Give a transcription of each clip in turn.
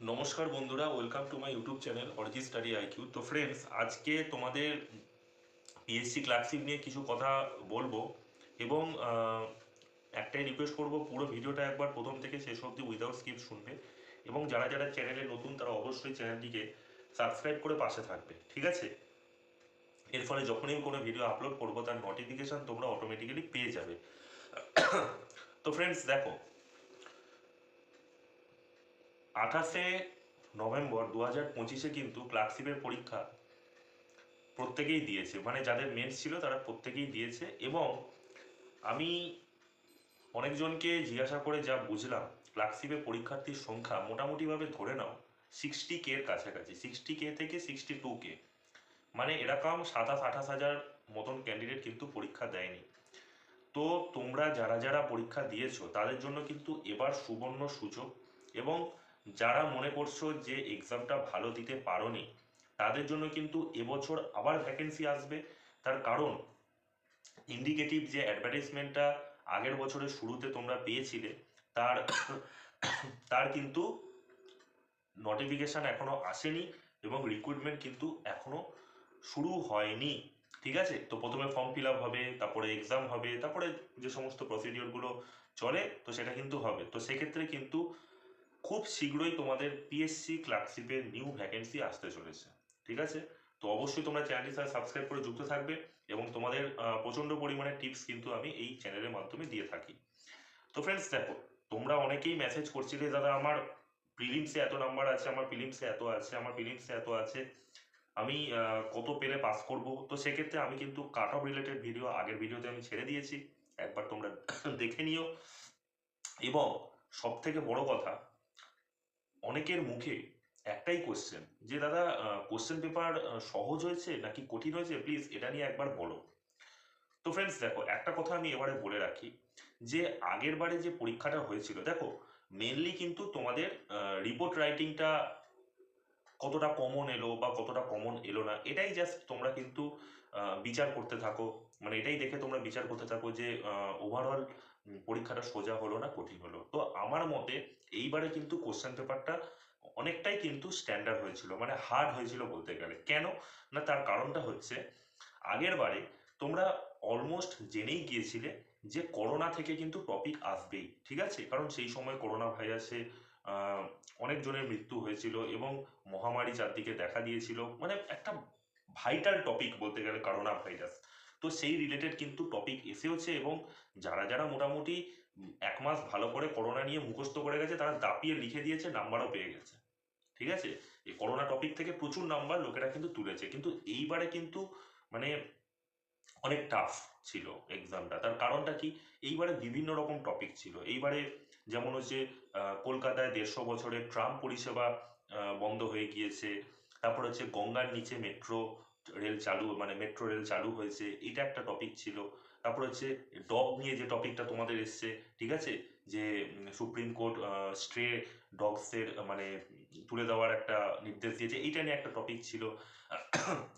নমস্কার বন্ধুরা welcome to my YouTube channel অরিজি study IQ তো ফ্রেন্ডস আজকে তোমাদের পিএসসি ক্লার্কশিপ নিয়ে কিছু কথা বলব এবং একটাই রিকোয়েস্ট করব, পুরো ভিডিওটা একবার প্রথম থেকে শেষ অবধি উইদাউট স্কিপ শুনবে এবং যারা যারা চ্যানেলে নতুন, তারা অবশ্যই চ্যানেলটিকে সাবস্ক্রাইব করে পাশে থাকবে, ঠিক আছে? এর ফলে যখনই কোনো ভিডিও আপলোড করব, তার নোটিফিকেশন তোমরা অটোমেটিক্যালি পেয়ে যাবে। তো ফ্রেন্ডস দেখো আঠাশে নভেম্বর দু হাজার পঁচিশে কিন্তু ক্লার্কশিপের পরীক্ষা প্রত্যেকেই দিয়েছে। মানে যাদের মেন্স ছিল তারা প্রত্যেকেই দিয়েছে এবং আমি অনেকজনকে জিজ্ঞাসা করে যা বুঝলাম, ক্লার্কশিপের পরীক্ষার্থীর সংখ্যা মোটামুটিভাবে ধরে নাও সিক্সটি কে এর কাছাকাছি সিক্সটি কে থেকে সিক্সটি টু কে মানে এরকম সাতাশ, আঠাশ হাজার মতন ক্যান্ডিডেট কিন্তু পরীক্ষা দেয়নি। তো তোমরা যারা যারা পরীক্ষা দিয়েছ, তাদের জন্য কিন্তু এবার সুবর্ণ সুযোগ এবং যারা মনে করছ যে এক্সামটা ভালো দিতে পারোনি, তাদের জন্য কিন্তু এবছর আবার ভ্যাকেন্সি আসবে। তার কারণ ইন্ডিকেটিভ যে অ্যাডভার্টাইজমেন্টটা আগের বছরের শুরুতে তোমরা পেয়েছিলে, তার তার কিন্তু নোটিফিকেশান এখনও আসেনি এবং রিক্রুটমেন্ট কিন্তু এখনও শুরু হয়নি। ঠিক আছে? তো প্রথমে ফর্ম ফিল আপ হবে, তারপরে এক্সাম হবে, তারপরে যে সমস্ত প্রসিডিওরগুলো চলে, তো সেটা কিন্তু হবে। তো সেক্ষেত্রে কিন্তু খুব শীঘ্রই তোমাদের পিএসসি ক্লার্কশিপের নিউ ভ্যাকেন্সি আসতে চলেছে, ঠিক আছে? তো অবশ্যই তোমরা চ্যানেলটি সাবস্ক্রাইব করে যুক্ত থাকবে এবং তোমাদের প্রচণ্ড পরিমাণে টিপস কিন্তু আমি এই চ্যানেলের মাধ্যমে দিয়ে থাকি। তো ফ্রেন্ডস দেখো, তোমরা অনেকেই মেসেজ করছিলে দাদা, আমার প্রিলিমসে এত নাম্বার আছে, আমার প্রিলিমসে এত আছে, আমার প্রিলিমসে এত আছে, আমি কত পেলে পাস করব? তো সেক্ষেত্রে আমি কিন্তু কাট অফ রিলেটেড ভিডিও আগের ভিডিওতে আমি ছেড়ে দিয়েছি, একবার তোমরা দেখে নিও। এবং সব থেকে বড় কথা অনেকের মুখে একটাই কোশ্চেন যে দাদা কোশ্চেন পেপার সহজ হয়েছে নাকি কঠিন হয়েছে? প্লিজ এটা নিয়ে একবার বলো। তো ফ্রেন্ডস দেখো, একটা কথা আমি এবারে বলে রাখি, যে আগের বারে যে পরীক্ষাটা হয়েছিল, দেখো মেনলি কিন্তু তোমাদের রিপোর্ট রাইটিংটা কতটা কমন এলো বা কতটা কমন এলো না, এটাই জাস্ট তোমরা কিন্তু বিচার করতে থাকো। মানে এটাই দেখে তোমরা বিচার করতে থাকো যে ওভারঅল পরীক্ষাটা সোজা হলো না, কঠিন হলো। তো আমার মতে এইবারে কিন্তু কোশ্চেন পেপারটা অনেকটাই কিন্তু স্ট্যান্ডার্ড হয়েছিল মানে হার্ড হয়েছিল বলতে গেলে। কেন? না, তার কারণটা হচ্ছে আগের বারে তোমরা অলমোস্ট জেনেই গিয়েছিলে যে করোনা থেকে কিন্তু টপিক আসবেই, ঠিক আছে? কারণ সেই সময় করোনা ভাইরাসে অনেকজনের মৃত্যু হয়েছিল এবং মহামারী চারদিকে দেখা দিয়েছিল। মানে একটা ভাইটাল টপিক বলতে গেলে করোনা ভাইরাস তো সেই রিলেটেড কিন্তু টপিক এসেওছে এবং যারা যারা মোটামুটি এক মাস ভালো করে করোনা নিয়ে মুখস্থ করে গেছে, তারা দাপিয়ে লিখে দিয়েছে নাম্বারও পেয়ে গেছে। ঠিক আছে? এই করোনা টপিক থেকে প্রচুর নাম্বার লোকেরা কিন্তু তুলেছে। কিন্তু এইবারে কিন্তু মানে অনেক টাফ ছিল এক্সামটা তার কারণটা কি? এইবারে বিভিন্ন রকম টপিক ছিল। এইবারে যেমন হচ্ছে কলকাতায় দেড়শো বছরের ট্রাম পরিষেবা বন্ধ হয়ে গিয়েছে। তারপর হচ্ছে গঙ্গার নিচে মেট্রো রেল চালু মানে মেট্রো রেল চালু হয়েছে, এটা একটা টপিক ছিল। তারপর হচ্ছে ডগ নিয়ে যে টপিকটা তোমাদের এসছে, ঠিক আছে? যে সুপ্রিম কোর্ট স্ট্রে ডগসের মানে তুলে দেওয়ার একটা নির্দেশ দিয়েছে, এইটা নিয়ে একটা টপিক ছিল।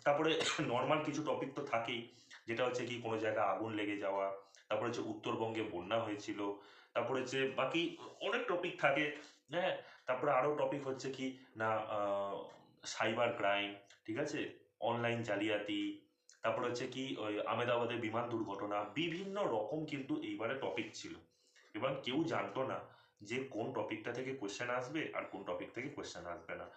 তারপরে নর্মাল কিছু টপিক তো থাকেই, যেটা হচ্ছে কি, কোনো জায়গায় আগুন লেগে যাওয়া, তারপরে হচ্ছে উত্তরবঙ্গে বন্যা হয়েছিল, তারপরে হচ্ছে বাকি অনেক টপিক থাকে হ্যাঁ? তারপরে আরও টপিক হচ্ছে কি, না সাইবার ক্রাইম ঠিক আছে? অনলাইন জালিয়াতি, তারপর হচ্ছে কি, ওই আমেদাবাদের বিমান দুর্ঘটনা, বিভিন্ন রকম কিন্তু এইবারে টপিক ছিল। এবং কেউ জানতো না যে কোন টপিকটা থেকে কোশ্চেন আসবে আর কোন টপিক থেকে কোশ্চেন আসবে না।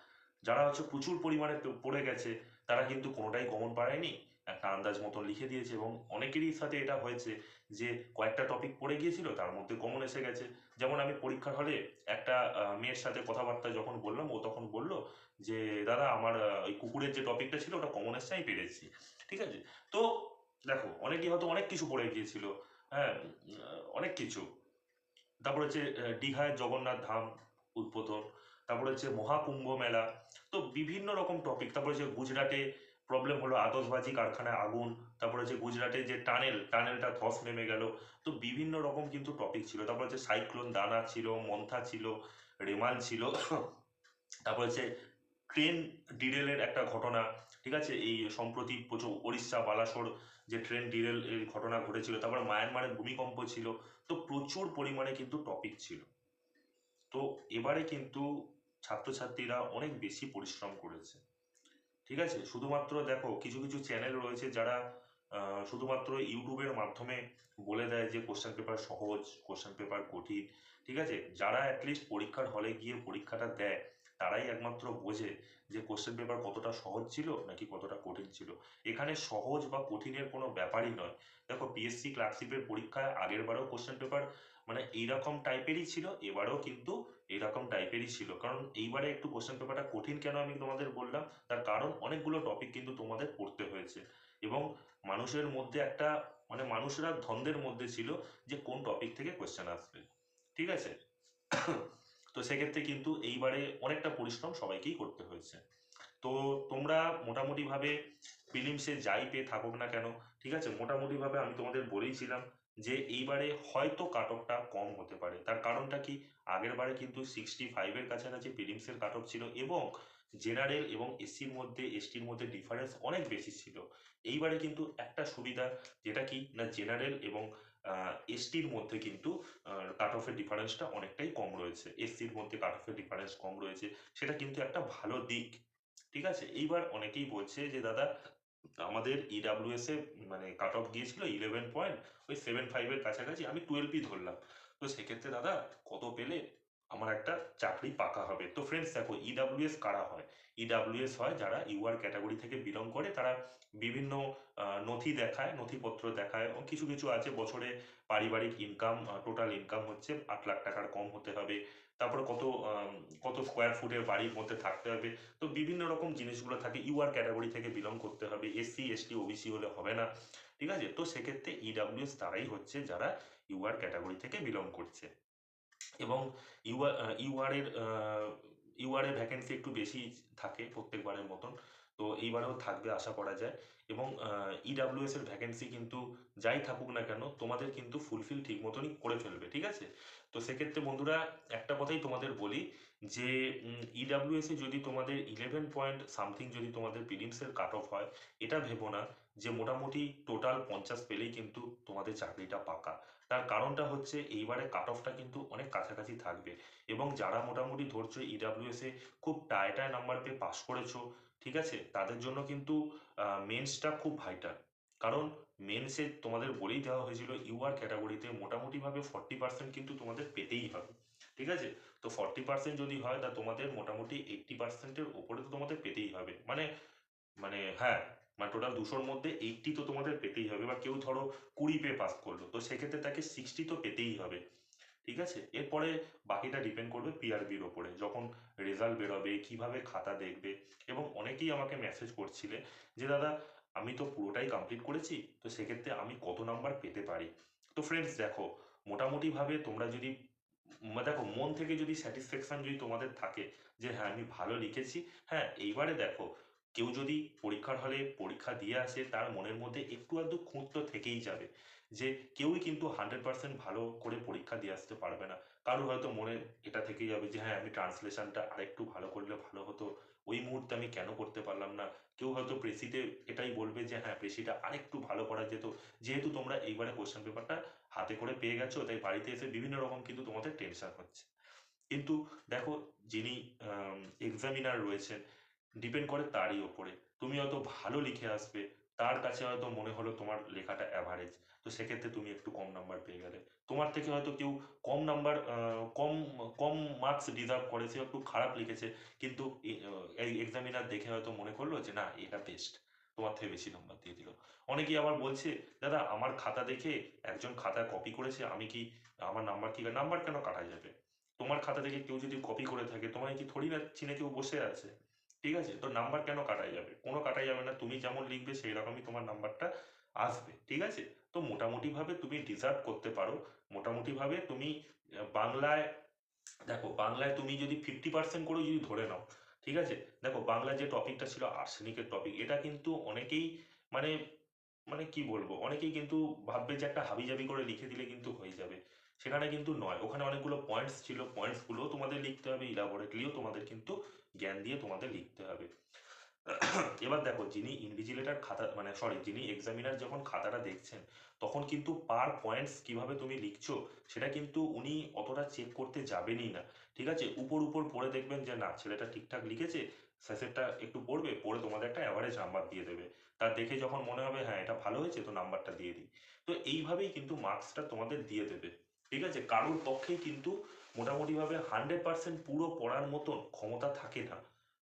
যারা হচ্ছে প্রচুর পরিমাণে পড়ে গেছে, তারা কিন্তু কোনোটাই কমন পায়নি একটা আন্দাজ মতন লিখে দিয়েছে এবং অনেকেরই সাথে এটা হয়েছে যে কয়েকটা টপিক পড়ে গিয়েছিল, তার মধ্যে কমন এসে গেছে। যেমন আমি পরীক্ষার হলে একটা মেয়ের সাথে কথাবার্তা যখন বললাম, ও তখন বলল যে, দাদা, আমার ওই কুকুরের যে টপিকটা ছিল, ওটা কমন এসছে, আমি পেরেছি। ঠিক আছে? তো দেখো, অনেকেই হয়তো অনেক কিছু পড়ে গিয়েছিল হ্যাঁ অনেক কিছু। তারপর হচ্ছে দীঘায় জগন্নাথ ধাম উদ্বোধন, তারপর হচ্ছে মহাকুম্ভ মেলা, তো বিভিন্ন রকম টপিক তারপর হচ্ছে গুজরাটে প্রবলেম হলো আতশবাজি কারখানায় আগুন, তারপর হচ্ছে গুজরাটে যে টানেল, টানেলটা ধস নেমে গেল। তো বিভিন্ন রকম কিন্তু টপিক ছিল। তারপর হচ্ছে সাইক্লোন দানা ছিল, মন্থা ছিল, রেমাল ছিল। তারপর হচ্ছে ট্রেন ডিরেলের একটা ঘটনা, ঠিক আছে? এই সম্প্রতি প্রচুর উড়িষ্যা বালাসোর যে ট্রেন ডিরেল এর ঘটনা ঘটেছিল, তারপর মায়ানমারের ভূমিকম্প ছিল। তো প্রচুর পরিমাণে কিন্তু টপিক ছিল। তো এবারে কিন্তু ছাত্রছাত্রীরা অনেক বেশি পরিশ্রম করেছে। ঠিক আছে? শুধুমাত্র দেখো, কিছু কিছু চ্যানেল রয়েছে যারা শুধুমাত্র ইউটিউবের মাধ্যমে বলে দেয় যে কোশ্চেন পেপার সহজ কোশ্চেন পেপার কঠিন, ঠিক আছে? যারা অ্যাটলিস্ট পরীক্ষার হলে গিয়ে পরীক্ষাটা দেয় তারাই একমাত্র বোঝে যে কোশ্চেন পেপার কতটা সহজ ছিল নাকি কতটা কঠিন ছিল। এখানে সহজ বা কঠিনের কোনো ব্যাপারই নয়। দেখো পিএসসি ক্লার্কশিপের পরীক্ষায় আগের বারেও কোশ্চেন পেপার মানে এইরকম টাইপেরই ছিল, এবারেও কিন্তু এইরকম টাইপেরই ছিল। কারণ এইবারে একটু কোশ্চেন পেপারটা কঠিন কেন আমি তোমাদের বললাম? তার কারণ অনেকগুলো টপিক কিন্তু তোমাদের পড়তে হয়েছে। এবং মানুষের মধ্যে একটা মানে মানুষরা ধন্দের মধ্যে ছিল যে কোন টপিক থেকে কোশ্চেন আসবে। ঠিক আছে? তো সেক্ষেত্রে কিন্তু এইবারে অনেকটা পরিশ্রম সবাইকেই করতে হয়েছে। তো তোমরা মোটামুটিভাবে প্রিলিমসে যাই পেয়ে থাকুক না কেন, ঠিক আছে? মোটামুটিভাবে আমি তোমাদের বলেইছিলাম যে এইবারে হয়তো কাট অফটা কম হতে পারে। তার কারণটা কি? আগের বারে কিন্তু সিক্সটি ফাইভের কাছাকাছি প্রিলিমসের কাট অফ ছিল এবং জেনারেল এবং এসসির মধ্যে এসটির মধ্যে ডিফারেন্স অনেক বেশি ছিল। এইবারে কিন্তু একটা সুবিধা যেটা কি? না জেনারেল এবং এসটির মধ্যে কিন্তু কাট অফের ডিফারেন্সটা অনেকটাই কম রয়েছে। এসসির মধ্যে কাট অফের ডিফারেন্স কম রয়েছে, সেটা কিন্তু একটা ভালো দিক। ঠিক আছে? এইবার অনেকেই বলছে যে, দাদা, আমাদের ইডাব্লিউএস এ মানে কাট অফ গিয়েছিল ইলেভেন পয়েন্ট ওই সেভেন ফাইভের কাছাকাছি, আমি টুয়েলভই ধরলাম। তো সেক্ষেত্রে, দাদা, কত পেলে? আমার একটা চাকরি পাকা হবে। তো ফ্রেন্ডস দেখো ইডাব্লিউএস কারা হয়? ইডাব্লিউএস হয় যারা ইউআর ক্যাটাগরি থেকে বিলং করে, তারা বিভিন্ন নথি দেখায়, নথিপত্র দেখায় কিছু কিছু আছে, বছরে পারিবারিক ইনকাম টোটাল ইনকাম হচ্ছে আট লাখ টাকার কম হতে হবে। তারপরে কত কত স্কোয়ার ফুটের বাড়ির মধ্যে থাকতে হবে। তো বিভিন্ন রকম জিনিসগুলো থাকে ইউআর ক্যাটাগরি থেকে বিলং করতে হবে। এসসি এসটি ওবিসি হলে হবে না। ঠিক আছে? তো সেক্ষেত্রে ইডাব্লিউএস তারাই হচ্ছে যারা ইউআর ক্যাটাগরি থেকে বিলং করছে। এবং ইউআর ইউআরের এর ভ্যাকেন্সি একটু বেশি থাকে প্রত্যেকবারের মতন। তো এইবারেও থাকবে আশা করা যায়। এবং ইডাব্লিউএস এর ভ্যাকেন্সি কিন্তু যাই থাকুক না কেন, তোমাদের কিন্তু ফুলফিল ঠিক মতনই করে ফেলবে, ঠিক আছে? তো সেক্ষেত্রে বন্ধুরা, একটা কথাই তোমাদের বলি যে ইডাব্লিউএস এ যদি তোমাদের ইলেভেন পয়েন্ট সামথিং যদি তোমাদের প্রিলিমসের কাট অফ হয়, এটা ভেবো না যে মোটামুটি টোটাল পঞ্চাশ পেলেই কিন্তু তোমাদের চাকরিটা পাকা। তার কারণটা হচ্ছে এইবারে কাট অফটা কিন্তু অনেক কাছাকাছি থাকবে। এবং যারা মোটামুটি ধরছো ইডাব্লিউএস এ, খুব টায় টায় নাম্বার পেয়ে পাস করেছ ঠিক আছে? তাদের জন্য কিন্তু মেন্সটা খুব ভাইটাল কারণ মেন্সে তোমাদের বলেই দেওয়া হয়েছিল ইউআর ক্যাটাগরিতে মোটামুটিভাবে ফর্টি পার্সেন্ট কিন্তু তোমাদের পেতেই হবে। ঠিক আছে? তো ফর্টি পার্সেন্ট যদি হয়, তা তোমাদের মোটামুটি এইট্টি পার্সেন্টের ওপরে তো তোমাদের পেতেই হবে। মানে মানে হ্যাঁ মানে টোটাল দুশোর মধ্যে এইট্টি তো তোমাদের পেতেই হবে। বা কেউ ধরো কুড়ি পেয়ে পাস করল, তো সেক্ষেত্রে তাকে সিক্সটি তো পেতেই হবে। ঠিক আছে? এরপরে বাকিটা ডিপেন্ড করবে পিআরবির ওপরে, যখন রেজাল্ট বেরোবে, কীভাবে খাতা দেখবে এবং অনেকেই আমাকে মেসেজ করছিলে যে, দাদা, আমি তো পুরোটাই কমপ্লিট করেছি, তো সেক্ষেত্রে আমি কত নাম্বার পেতে পারি? তো ফ্রেন্ডস দেখো, মোটামুটিভাবে তোমরা যদি দেখো, মন থেকে যদি স্যাটিসফ্যাকশন যদি তোমাদের থাকে যে হ্যাঁ আমি ভালো লিখেছি। হ্যাঁ এইবারে দেখো কেউ যদি পরীক্ষার হলে পরীক্ষা দিয়ে আসে, তার মনের মধ্যে একটু আধটু খুঁত তো থেকেই যাবে যে কেউই কিন্তু হান্ড্রেড পার্সেন্ট ভালো করে পরীক্ষা দিয়ে আসতে পারবে না। কারোর হয়তো মনে এটা থেকেই যাবে যে হ্যাঁ আমি ট্রান্সলেশনটা আরেকটু ভালো করলে ভালো হতো। ওই মুহূর্তে আমি কেন করতে পারলাম না? কেউ হয়তো প্রেসিতে এটাই বলবে যে হ্যাঁ প্রেসিটা আরেকটু ভালো করা যেত। যেহেতু তোমরা এইবারে কোশ্চেন পেপারটা হাতে করে পেয়ে গেছো, তাই বাড়িতে এসে বিভিন্ন রকম কিন্তু তোমাদের টেনশন হচ্ছে। কিন্তু দেখো যিনি এক্সামিনার রয়েছেন ডিপেন্ড করে তারই ওপরে। তুমি হয়তো ভালো লিখে আসবে, তার কাছে হয়তো মনে হলো তোমার লেখাটা অ্যাভারেজ তো সেক্ষেত্রে তুমি একটু কম নাম্বার পেয়ে গেলে। তোমার থেকে হয়তো কেউ কম নাম্বার কম কম মার্কস ডিজার্ভ করে সে একটু খারাপ লিখেছে, কিন্তু এক্সামিনার দেখে হয়তো মনে করল যে, না, এটা বেস্ট তোমার থেকে বেশি নাম্বার দিয়ে দিল। অনেকেই আবার বলছে, দাদা, আমার খাতা দেখে একজন খাতা কপি করেছে, আমি কি, আমার নাম্বার কি নাম্বার কেন কাটা যাবে? তোমার খাতা দেখে কেউ যদি কপি করে থাকে, তোমায় কি থোড়ি না, চিনে কেউ বসে আছে? ঠিক আছে? তো নাম্বার কেন কাটাই যাবে? কোনো কাটাই যাবে না। তুমি যেমন লিখবে সেই রকমই তোমার নাম্বারটা আসবে। ঠিক আছে? তো মোটামুটিভাবে তুমি ডিজার্ভ করতে পারো। মোটামুটিভাবে তুমি বাংলায়, দেখো, বাংলায় তুমি যদি ফিফটি পার্সেন্ট করে যদি ধরে নাও, ঠিক আছে? দেখো বাংলার যে টপিকটা ছিল আর্সেনিকের টপিক, এটা কিন্তু অনেকেই মানে মানে কি বলব? অনেকেই কিন্তু ভাববে যে একটা হাবিজাবি করে লিখে দিলে কিন্তু হয়ে যাবে। সেখানে কিন্তু নয়। ওখানে অনেকগুলো পয়েন্টস ছিল। পয়েন্টসগুলো তোমাদের লিখতে হবে ইলাবোরেটলিও তোমাদের কিন্তু জ্ঞান দিয়ে তোমাদের লিখতে হবে। এবার দেখো, যিনি ইনভিজিলেটর খাতা মানে সরি যিনি এক্সামিনার যখন খাতাটা দেখছেন, তখন কিন্তু পার পয়েন্টস কীভাবে তুমি লিখছো, সেটা কিন্তু উনি অতটা চেক করতে যাবেনই না। ঠিক আছে? উপর উপর পড়ে দেখবেন যে, না, ছেলেটা ঠিকঠাক লিখেছে, শেষেরটা একটু পড়বে, পড়ে তোমাদের একটা অ্যাভারেজ নাম্বার দিয়ে দেবে। তার দেখে যখন মনে হবে হ্যাঁ এটা ভালো হয়েছে, তো নাম্বারটা দিয়ে দিই। তো এইভাবেই কিন্তু মার্কসটা তোমাদের দিয়ে দেবে। ঠিক আছে? কারোর পক্ষেই কিন্তু মোটামুটিভাবে হান্ড্রেড পার্সেন্ট পুরো পড়ার মতন ক্ষমতা থাকে না।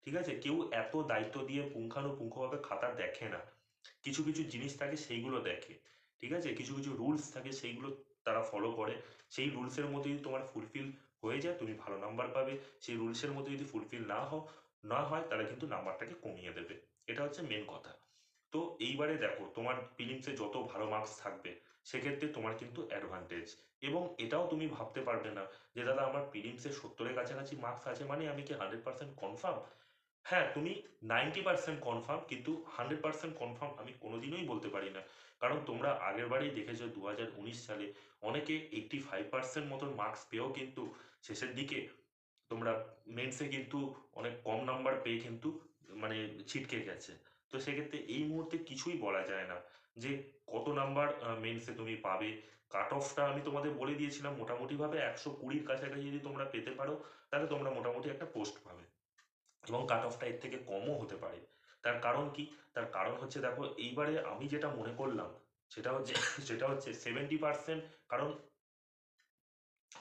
ঠিক আছে? কেউ এত দায়িত্ব দিয়ে পুঙ্খানুপুঙ্খভাবে খাতা দেখে না। কিছু কিছু জিনিস থাকে, সেইগুলো দেখে। ঠিক আছে? কিছু কিছু রুলস থাকে, সেইগুলো তারা ফলো করে। সেই রুলসের মধ্যে যদি তোমার ফুলফিল হয়ে যায়, তুমি ভালো নাম্বার পাবে। সেই রুলসের মধ্যে যদি ফুলফিল না হও, না হয় তারা কিন্তু নাম্বারটাকে কমিয়ে দেবে। এটা হচ্ছে মেন কথা। তো এইবারে দেখো, তোমার প্রিলিমসে যত ভালো মার্কস থাকবে, সেক্ষেত্রে তোমার কিন্তু অ্যাডভান্টেজ এবং এটাও তুমি ভাবতে পারবে না যে, দাদা, আমার প্রিলিমসে সত্তরের কাছাকাছি মার্কস আছে মানে আমি কি হান্ড্রেড পার্সেন্ট কনফার্ম হ্যাঁ তুমি নাইনটি পার্সেন্ট কনফার্ম কিন্তু হান্ড্রেড পার্সেন্ট কনফার্ম আমি কোনোদিনই বলতে পারি না। কারণ তোমরা আগের বারেই দেখেছ দু হাজার উনিশ সালে অনেকে এইটটি ফাইভ পার্সেন্ট মতন মার্কস পেয়েও কিন্তু শেষের দিকে তোমরা মেন্সে কিন্তু অনেক কম নাম্বার পেয়ে কিন্তু মানে ছিটকে গেছে। তো সেক্ষেত্রে এই মুহূর্তে কিছুই বলা যায় না যে কত নাম্বার মেন্সে তুমি পাবে। কাট অফটা আমি তোমাদের বলে দিয়েছিলাম, মোটামুটিভাবে একশো কুড়ির কাছাকাছি যদি তোমরা পেতে পারো, তাহলে তোমরা মোটামুটি একটা পোস্ট পাবে। এবং কাট অফটা এর থেকে কমও হতে পারে। তার কারণ কি? তার কারণ হচ্ছে দেখো, এইবারে আমি যেটা মনে করলাম, সেটা হচ্ছে সেটা হচ্ছে সেভেন্টি পার্সেন্ট কারণ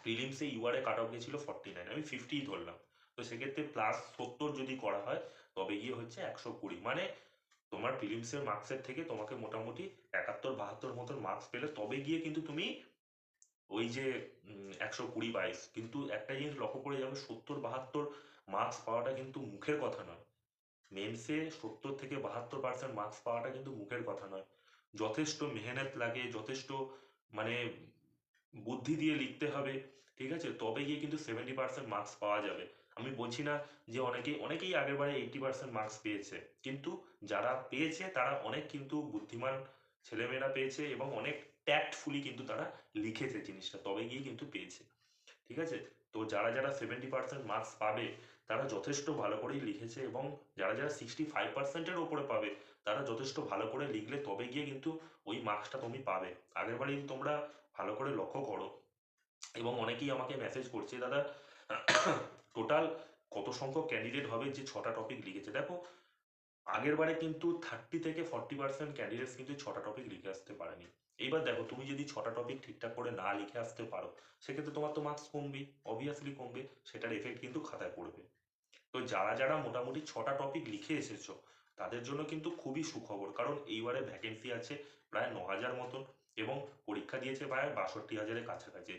প্রিলিমসে ইউআরএ কাট অফ গেছিল ফর্টি নাইন আমি ফিফটিই ধরলাম। তো সেক্ষেত্রে প্লাস সত্তর যদি করা হয়, তবে গিয়ে হচ্ছে একশো কুড়ি। মানে তোমার প্রিলিমসের মার্কসের থেকে তোমাকে মোটামুটি একাত্তর, বাহাত্তর মতন মার্কস পেলে তবে গিয়ে কিন্তু তুমি ওই যে একশো কুড়ি, বাইশ কিন্তু একটা জিনিস লক্ষ্য করে যাবে, সত্তর, বাহাত্তর মার্কস পাওয়াটা কিন্তু মুখের কথা নয়। মেন্সে সত্তর থেকে বাহাত্তর পার্সেন্ট মার্কস পাওয়াটা কিন্তু মুখের কথা নয়। যথেষ্ট মেহনত লাগে, যথেষ্ট মানে বুদ্ধি দিয়ে লিখতে হবে, ঠিক আছে? তবে গিয়ে কিন্তু সেভেন্টি পার্সেন্ট মার্কস পাওয়া যাবে। আমি বলছি না যে অনেকেই অনেকেই আগের বারে এইটি পার্সেন্ট মার্কস পেয়েছে, কিন্তু যারা পেয়েছে তারা অনেক কিন্তু বুদ্ধিমান ছেলেমেয়েরা পেয়েছে এবং অনেক ট্যাক্টফুলি কিন্তু তারা লিখেছে জিনিসটা, তবে গিয়ে কিন্তু পেয়েছে, ঠিক আছে? তো যারা যারা সেভেন্টি পার্সেন্ট মার্কস পাবে, তারা যথেষ্ট ভালো করেই লিখেছে এবং যারা যারা সিক্সটি ফাইভ পার্সেন্টের ওপরে পাবে, তারা যথেষ্ট ভালো করে লিখলে তবে গিয়ে কিন্তু ওই মার্কসটা তুমি পাবে। আগের বারে তোমরা ভালো করে লক্ষ্য করো। এবং অনেকেই আমাকে মেসেজ করছে, দাদা টোটাল কত সংখ্যক ক্যান্ডিডেট হবে যে ছটা টপিক লিখেছে? দেখো, আগের বারে কিন্তু থার্টি থেকে ফর্টি পার্সেন্ট ক্যান্ডিডেটস কিন্তু ছটা টপিক লিখে আসতে পারেনি। এইবার দেখো, তুমি যদি ছটা টপিক ঠিকঠাক করে না লিখে আসতে পারো, সেক্ষেত্রে তোমার তো মার্কস কমবে অবভিয়াসলি কমবে, সেটার এফেক্ট কিন্তু খাতায় পড়বে। তো যারা যারা মোটামুটি ছটা টপিক লিখে এসেছ, তাদের জন্য কিন্তু খুবই সুখবর, কারণ এইবারে ভ্যাকেন্সি আছে প্রায় ন হাজার মতন এবং পরীক্ষা দিয়েছে প্রায় বাষট্টি হাজারের কাছাকাছি।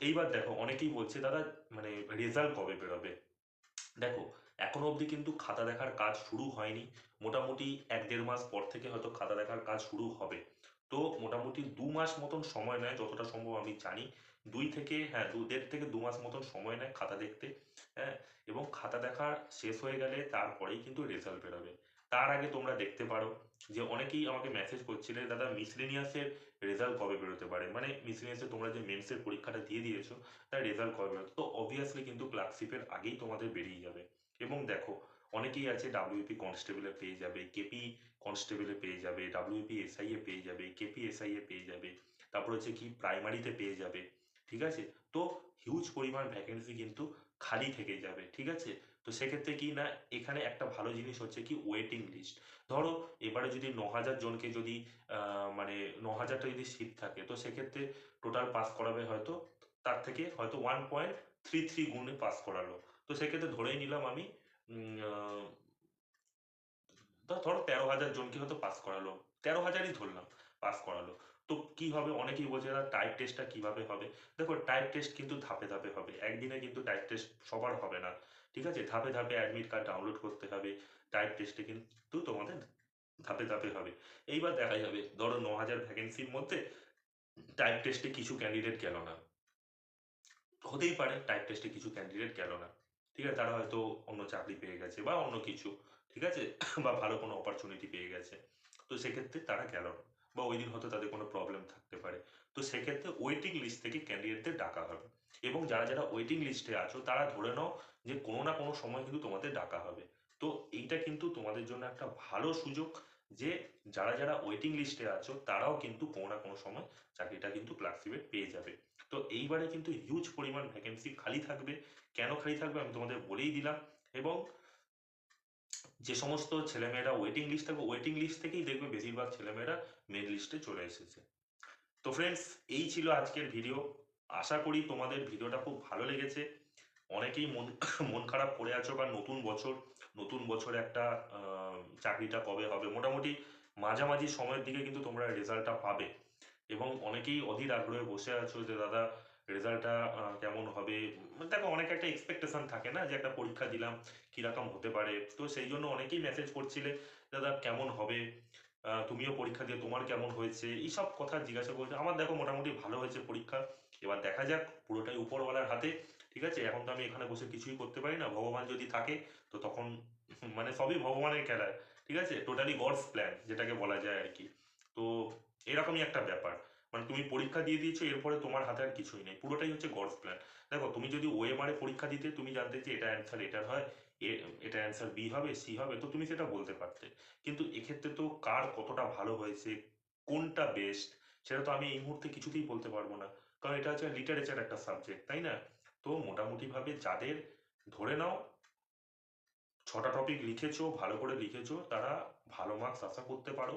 এইবার দেখো, অনেকেই বলছে, দাদা মানে রেজাল্ট কবে বেরোবে? দেখো, এখনও অবধি কিন্তু খাতা দেখার কাজ শুরু হয়নি। মোটামুটি এক দেড় মাস পর থেকে হয়তো খাতা দেখার কাজ শুরু হবে। তো মোটামুটি দু মাস মতন সময় নেয়, যতটা সম্ভব আমি জানি। দুই থেকে হ্যাঁ দু, দেড় থেকে দু মাস মতন সময় নেয় খাতা দেখতে হ্যাঁ এবং খাতা দেখা শেষ হয়ে গেলে তারপরেই কিন্তু রেজাল্ট বেরোবে। তার আগে তোমরা দেখতে পারো যে অনেকেই আমাকে মেসেজ করছিলে দাদা মিসলেনিয়াসের রেজাল্ট কবে বেরোতে পারে? মানে মিসলেনিয়াসে তোমরা যে মেন্সের পরীক্ষাটা দিয়ে দিয়েছ, তার রেজাল্ট কবে বেরোতে তো অবভিয়াসলি কিন্তু ক্লার্কশিপের আগেই তোমাদের বেরিয়ে যাবে। এবং দেখো, অনেকেই আছে ডাব্লিউপি কনস্টেবলে পেয়ে যাবে কেপি কনস্টেবলে পেয়ে যাবে ডাব্লিউপি এসআইএ পেয়ে যাবে কেপি এ পেয়ে যাবে, তারপর হচ্ছে কি প্রাইমারিতে পেয়ে যাবে, ঠিক আছে? তো হিউজ পরিমাণ ভ্যাকেন্সি কিন্তু খালি থেকে যাবে, ঠিক আছে? তো সেক্ষেত্রে কি না, এখানে একটা ভালো জিনিস হচ্ছে কি ওয়েটিং লিস্ট ধরো, এবারে যদি ন হাজার জনকে যদি মানে ন হাজারটা যদি সিট থাকে, তো সেক্ষেত্রে টোটাল পাস করাবে হয়তো, তার থেকে হয়তো ওয়ান পয়েন্ট থ্রি থ্রি গুণে পাস করালো। তো সেক্ষেত্রে ধরেই নিলাম আমি ধরো তেরো হাজার জনকে হয়তো পাস করালো, তেরো হাজারই ধরলাম পাস করালো। তো কি হবে, অনেকেই বলছে দাদা টাইপ টেস্টটা কীভাবে হবে? দেখো টাইপ টেস্ট কিন্তু ধাপে ধাপে হবে, একদিনে কিন্তু টাইপ টেস্ট সবার হবে না। ঠিক আছে, ধাপে ধাপে অ্যাডমিট কার্ড ডাউনলোড করতে হবে টাইপ টেস্টে কিন্তু তোমাদের ধাপে ধাপে হবে। এইবার দেখা যাবে ধরো ন হাজার ভ্যাকেন্সির মধ্যে টাইপ টেস্টে কিছু ক্যান্ডিডেট গেল না। হতেই পারে টাইপ টেস্টে কিছু ক্যান্ডিডেট গেল না। ঠিক আছে, তারা হয়তো অন্য চাকরি পেয়ে গেছে বা অন্য কিছু, ঠিক আছে, বা ভালো কোনো অপরচুনিটি পেয়ে গেছে। তো সেক্ষেত্রে তারা গেল না। বা ওই দিন হয়তো তাদের কোনো প্রবলেম থাকতে পারে। তো সেক্ষেত্রে ওয়েটিং লিস্ট থেকে ক্যান্ডিডেটদের ডাকা হবে। এবং যারা যারা ওয়েটিং লিস্টে আছো, তারা ধরে নাও যে কোনো না কোনো সময় কিন্তু তোমাদের ডাকা হবে। তো এইটা কিন্তু তোমাদের জন্য একটা ভালো সুযোগ যে যারা যারা ওয়েটিং লিস্টে আছো, তারাও কিন্তু কোনো না কোনো সময় চাকরিটা কিন্তু ক্লার্কশিপে পেয়ে যাবে। তো এইবারে কিন্তু হিউজ পরিমাণ ভ্যাকেন্সি খালি থাকবে। কেন খালি থাকবে আমি তোমাদের বলেই দিলাম। এবং যে সমস্ত ছেলেমেয়েরা ওয়েটিং লিস্ট থাকবে ওয়েটিং লিস্ট থেকেই দেখবে বেশিরভাগ ছেলেমেয়েরা মেন লিস্টে চলে এসেছে। তো ফ্রেন্ডস এই ছিল আজকের ভিডিও আশা করি তোমাদের ভিডিওটা খুব ভালো লেগেছে। অনেকেই মন মন খারাপ করে আছো বা নতুন বছর, নতুন বছরে একটা চাকরিটা কবে হবে? মোটামুটি মাঝামাঝি সময়ের দিকে কিন্তু তোমরা রেজাল্টটা পাবে। এবং অনেকেই অধীর আগ্রহে বসে আছো যে, দাদা রেজাল্টটা কেমন হবে? দেখো, অনেক একটা এক্সপেকটেশন থাকে না যে একটা পরীক্ষা দিলাম কীরকম হতে পারে? তো সেই জন্য অনেকেই মেসেজ করছিলে, দাদা, কেমন হবে? তুমিও পরীক্ষা দিয়ে তোমার কেমন হয়েছে? এইসব কথা জিজ্ঞাসা করছে। আমার দেখো, মোটামুটি ভালো হয়েছে পরীক্ষা। এবার দেখা যাক, পুরোটাই উপরওয়ালার হাতে, ঠিক আছে? এখন তো আমি এখানে বসে কিছুই করতে পারি না। ভগবান যদি থাকে, তো তখন মানে সবই ভগবানের খেলা ঠিক আছে? টোটালি গডস প্ল্যান যেটাকে বলা যায় আর কি। তো এরকমই একটা ব্যাপার। মানে তুমি পরীক্ষা দিয়ে দিয়েছ, এরপরে তোমার হাতে আর কিছুই নেই। পুরোটাই হচ্ছে গডস প্ল্যান দেখো, তুমি যদি ওএমআরে পরীক্ষা দিতে, তুমি জানতে যে এটা অ্যান্সার এটার হয় এটা অ্যান্সার বি হবে সি হবে, তো তুমি সেটা বলতে পারতে। কিন্তু এক্ষেত্রে তো কার কতটা ভালো হয়েছে, কোনটা বেস্ট সেটা তো আমি এই মুহূর্তে কিছুতেই বলতে পারব না। কারণ এটা হচ্ছে লিটারেচার একটা সাবজেক্ট তাই না? তো মোটামুটিভাবে যাদের ধরে নাও, ছটা টপিক লিখেছো, ভালো করে লিখেছো, তারা ভালো মার্কস আশা করতে পারো।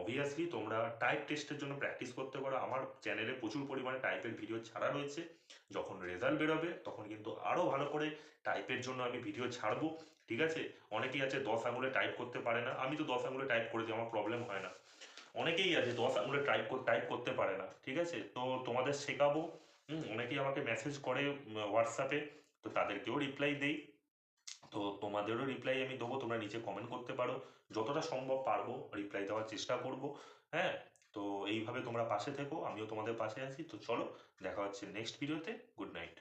অবভিয়াসলি তোমরা টাইপ টেস্টের জন্য প্র্যাকটিস করতে পারো। আমার চ্যানেলে প্রচুর পরিমাণে টাইপের ভিডিও ছাড়া রয়েছে। যখন রেজাল্ট বেরোবে, তখন কিন্তু আরও ভালো করে টাইপের জন্য আমি ভিডিও ছাড়বো। ঠিক আছে? অনেকেই আছে, দশ আঙুলে টাইপ করতে পারে না। আমি তো দশ আঙুলে টাইপ করে দিই, আমার প্রবলেম হয় না। অনেকেই আছে, দশ আঙুলে টাইপ টাইপ করতে পারে না। ঠিক আছে? তো তোমাদের শেখাবো। অনেকেই আমাকে মেসেজ করে হোয়াটসঅ্যাপে তো তাদেরকেও রিপ্লাই দেই। তো তোমাদেরও রিপ্লাই আমি দেবো, তোমরা নিচে কমেন্ট করতে পারো। যতটা সম্ভব পারব রিপ্লাই দেওয়ার চেষ্টা করব হ্যাঁ? তো এইভাবে তোমরা পাশে থেকো, আমিও তোমাদের পাশে আছি। তো চলো, দেখা হচ্ছে নেক্সট ভিডিওতে গুড নাইট